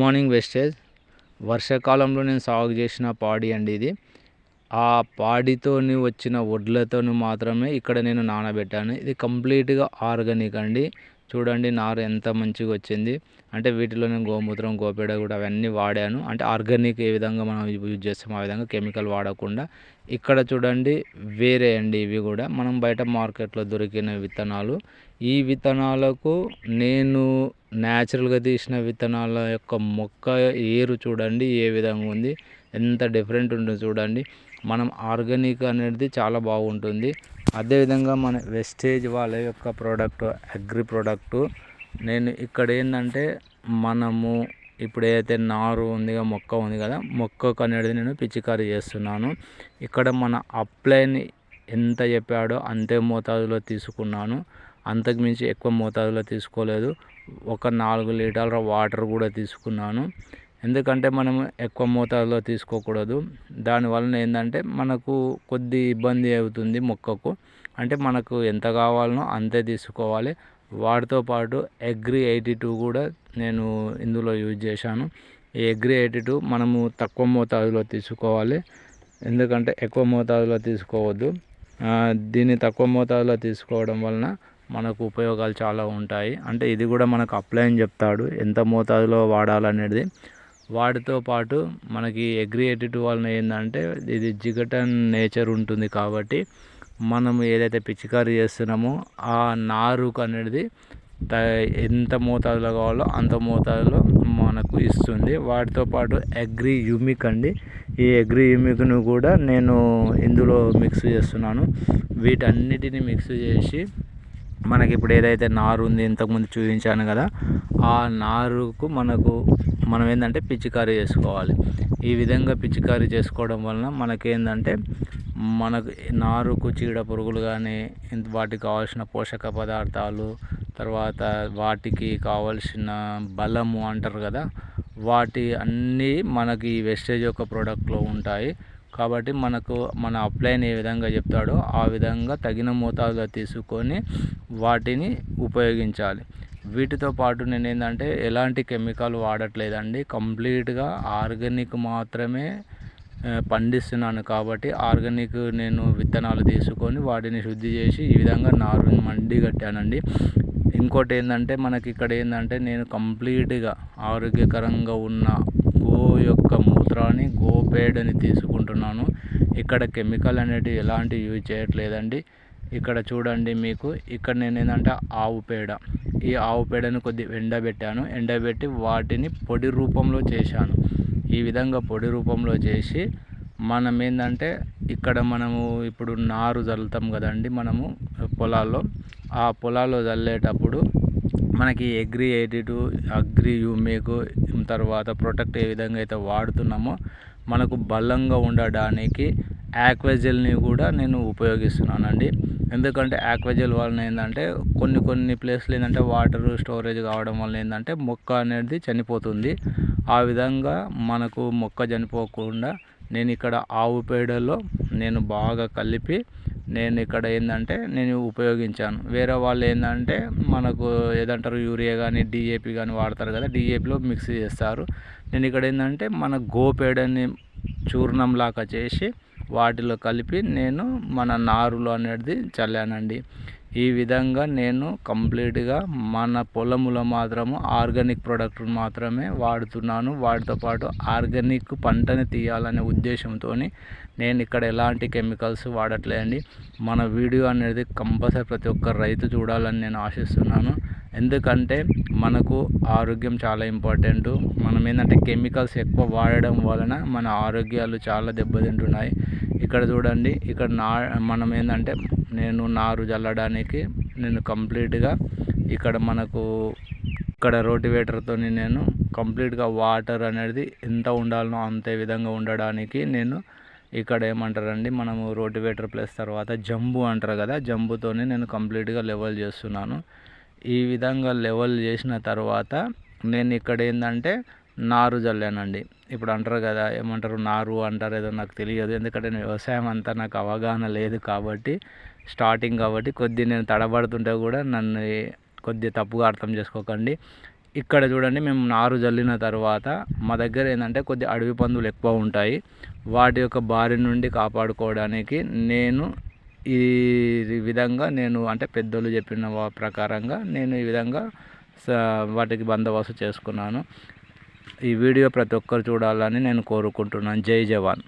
Morning wastage. వర్షాకాలంలో నేను సాగు చేసిన పాడి అండి ఇది. ఆ పాడితోని వచ్చిన వడ్లతోని మాత్రమే ఇక్కడ నేను నానబెట్టాను. ఇది కంప్లీట్గా ఆర్గానిక్ అండి. చూడండి నారు ఎంత మంచిగా వచ్చింది. అంటే వీటిలో నేను గోమూత్రం గోపేడ కూడా అవన్నీ వాడాను. అంటే ఆర్గానిక్ ఏ విధంగా మనం యూజ్ చేస్తాం ఆ విధంగా కెమికల్ వాడకుండా. ఇక్కడ చూడండి వేరే అండి ఇవి కూడా. మనం బయట మార్కెట్లో దొరికిన విత్తనాలు. ఈ విత్తనాలకు నేను న్యాచురల్గా తీసిన విత్తనాల యొక్క మొక్క ఏరు చూడండి ఏ విధంగా ఉంది. ఎంత డిఫరెంట్ ఉందో చూడండి. మనం ఆర్గానిక్ అనేది చాలా బాగుంటుంది. అదేవిధంగా మన వెస్టేజ్ వాళ్ళ యొక్క ప్రోడక్ట్ అగ్రి ప్రోడక్ట్. నేను ఇక్కడ ఏంటంటే మనము ఇప్పుడు ఏదైతే నారు ఉంది మొక్క ఉంది కదా మొక్కకు అనేది నేను పిచికారీ చేస్తున్నాను. ఇక్కడ మన అప్లైని ఎంత చెప్పాడో అంతే మోతాదులో తీసుకున్నాను. అంతకుమించి ఎక్కువ మోతాదులో తీసుకోలేదు. ఒక నాలుగు లీటర్ల వాటర్ కూడా తీసుకున్నాను. ఎందుకంటే మనం ఎక్కువ మోతాదులో తీసుకోకూడదు. దానివలన ఏంటంటే మనకు కొద్ది ఇబ్బంది అవుతుంది మొక్కకు. అంటే మనకు ఎంత కావాలనో అంతే తీసుకోవాలి. వాటితో పాటు అగ్రి ఎయిటీ టూ కూడా నేను ఇందులో యూజ్ చేశాను. ఈ అగ్రి ఎయిటీ టూ మనము తక్కువ మోతాదులో తీసుకోవాలి. ఎందుకంటే ఎక్కువ మోతాదులో తీసుకోవద్దు. దీన్ని తక్కువ మోతాదులో తీసుకోవడం వలన మనకు ఉపయోగాలు చాలా ఉంటాయి. అంటే ఇది కూడా మనకు అప్లై అని చెప్తాడు. ఎంత మోతాదులో వాడాలనేది. వాటితో పాటు మనకి అగ్రి ఎయిటీ వలన ఏంటంటే ఇది జిగటన్ నేచర్ ఉంటుంది కాబట్టి మనం ఏదైతే పిచికారీ చేస్తున్నామో ఆ నారుకు అనేది ఎంత మోతాదులో కావాలో అంత మోతాదులో మనకు ఇస్తుంది. వాటితో పాటు అగ్రి యూమిక్ అండి. ఈ అగ్రి యూమిక్ను కూడా నేను ఇందులో మిక్స్ చేస్తున్నాను. వీటన్నిటిని మిక్స్ చేసి మనకి ఇప్పుడు ఏదైతే నారు ఉంది ఇంతకుముందు చూపించాను కదా ఆ నారుకు మనకు మనం ఏంటంటే పిచికారీ చేసుకోవాలి. ఈ విధంగా పిచికారీ చేసుకోవడం వలన మనకేంటంటే మనకు నారుకు చీడ పురుగులు కానీ వాటికి కావాల్సిన పోషక పదార్థాలు తర్వాత వాటికి కావలసిన బలము అంటారు కదా వాటి అన్నీ మనకి ఈ వెస్టేజ్ యొక్క ప్రోడక్ట్లో ఉంటాయి. కాబట్టి మనకు మన అప్లైన్ ఏ విధంగా చెప్తాడో ఆ విధంగా తగిన మోతాదులో తీసుకొని వాటిని ఉపయోగించాలి. వీటితో పాటు నేను ఏంటంటే ఎలాంటి కెమికల్ వాడట్లేదండి. కంప్లీట్గా ఆర్గానిక్ మాత్రమే పండిస్తున్నాను కాబట్టి ఆర్గానిక్ నేను విత్తనాలు తీసుకొని వాటిని శుద్ధి చేసి ఈ విధంగా నారుని మండి కట్టానండి. ఇంకోటి ఏంటంటే మనకి ఇక్కడ ఏంటంటే నేను కంప్లీట్గా ఆరోగ్యకరంగా ఉన్న గో యొక్క మూత్రాన్ని గోపేడని అనుకుంటున్నాను. ఇక్కడ కెమికల్ అనేటివి ఎలాంటి యూజ్ చేయట్లేదండి. ఇక్కడ చూడండి మీకు ఇక్కడ నేను ఏంటంటే ఆవు పేడ. ఈ ఆవు పేడను కొద్దిగా ఎండబెట్టాను. ఎండబెట్టి వాటిని పొడి రూపంలో చేశాను. ఈ విధంగా పొడి రూపంలో చేసి మనం ఏంటంటే ఇక్కడ మనము ఇప్పుడు నారు చల్లుతాం కదండి మనము పొలాల్లో. ఆ పొలాల్లో చల్లేటప్పుడు మనకి అగ్రి ఎయిటీ టూ అగ్రి యూమేకు తర్వాత ప్రొటెక్ట్ ఏ విధంగా అయితే వాడుతున్నామో మనకు బలంగా ఉండడానికి యాక్వెజల్ని కూడా నేను ఉపయోగిస్తున్నానండి. ఎందుకంటే ఆక్వాజెల్ వలన ఏంటంటే కొన్ని కొన్ని ప్లేస్లు ఏంటంటే వాటర్ స్టోరేజ్ కావడం వల్ల ఏంటంటే మొక్క అనేది చనిపోతుంది. ఆ విధంగా మనకు మొక్క చనిపోకుండా నేను ఇక్కడ ఆవు పేడలో నేను బాగా కలిపి నేను ఇక్కడ ఏంటంటే నేను ఉపయోగించాను. వేరే వాళ్ళు ఏంటంటే మనకు ఏదంటారు యూరియా కానీ డిఏపి కానీ వాడతారు కదా డిఏపిలో మిక్స్ చేస్తారు. నేను ఇక్కడ ఏంటంటే మన గోపేడని చూర్ణంలాగా చేసి వాటిలో కలిపి నేను మన నారులు అనేది చల్లానండి. ఈ విధంగా నేను కంప్లీట్గా మన పొలంలో మాత్రము ఆర్గానిక్ ప్రోడక్ట్ మాత్రమే వాడుతున్నాను. వాటితో పాటు ఆర్గానిక్ పంటని తీయాలనే ఉద్దేశంతో నేను ఇక్కడ ఎలాంటి కెమికల్స్ వాడట్లేదండి. మన వీడియో అనేది కంపల్సరీ ప్రతి ఒక్క రైతు చూడాలని నేను ఆశిస్తున్నాను. ఎందుకంటే మనకు ఆరోగ్యం చాలా ఇంపార్టెంట్. మనం ఏంటంటే కెమికల్స్ ఎక్కువ వాడడం వలన మన ఆరోగ్యాలు చాలా దెబ్బతింటున్నాయి. ఇక్కడ చూడండి ఇక్కడ నా మనం ఏంటంటే నేను నారు చల్లడానికి నేను కంప్లీట్గా ఇక్కడ మనకు ఇక్కడ రోటివేటర్తో నేను కంప్లీట్గా వాటర్ అనేది ఎంత ఉండాలనో అంతే విధంగా ఉండడానికి నేను ఇక్కడ ఏమంటారండి మనము రోటివేటర్ ప్లస్ తర్వాత జంబు అంటారు కదా జంబుతోనే నేను కంప్లీట్గా లెవెల్ చేస్తున్నాను. ఈ విధంగా లెవెల్ చేసిన తర్వాత నేను ఇక్కడ ఏంటంటే నారు చల్లానండి ఇప్పుడు అంటారు కదా ఏమంటారు నారు అంటారు ఏదో నాకు తెలియదు ఎందుకంటే నేను వ్యవసాయం అంతా నాకు అవగాహన లేదు కాబట్టి స్టార్టింగ్ కాబట్టి కొద్ది నేను తడబడుతుంటే కూడా నన్ను కొద్ది తప్పుగా అర్థం చేసుకోకండి. ఇక్కడ చూడండి మేము నారు జల్లిన తర్వాత మా దగ్గర ఏంటంటే కొద్ది అడవి పందులు ఎక్కువ ఉంటాయి. వాటి యొక్క బారి నుండి కాపాడుకోవడానికి నేను ఈ విధంగా నేను అంటే పెద్దోళ్ళు చెప్పిన వా- ప్రకారంగా నేను ఈ విధంగా స- వాటికి బందోబస్తు చేసుకున్నాను. ఈ వీడియో ప్రతి ఒక్కరు చూడాలని నేను కోరుకుంటున్నాను. జై జవాన్.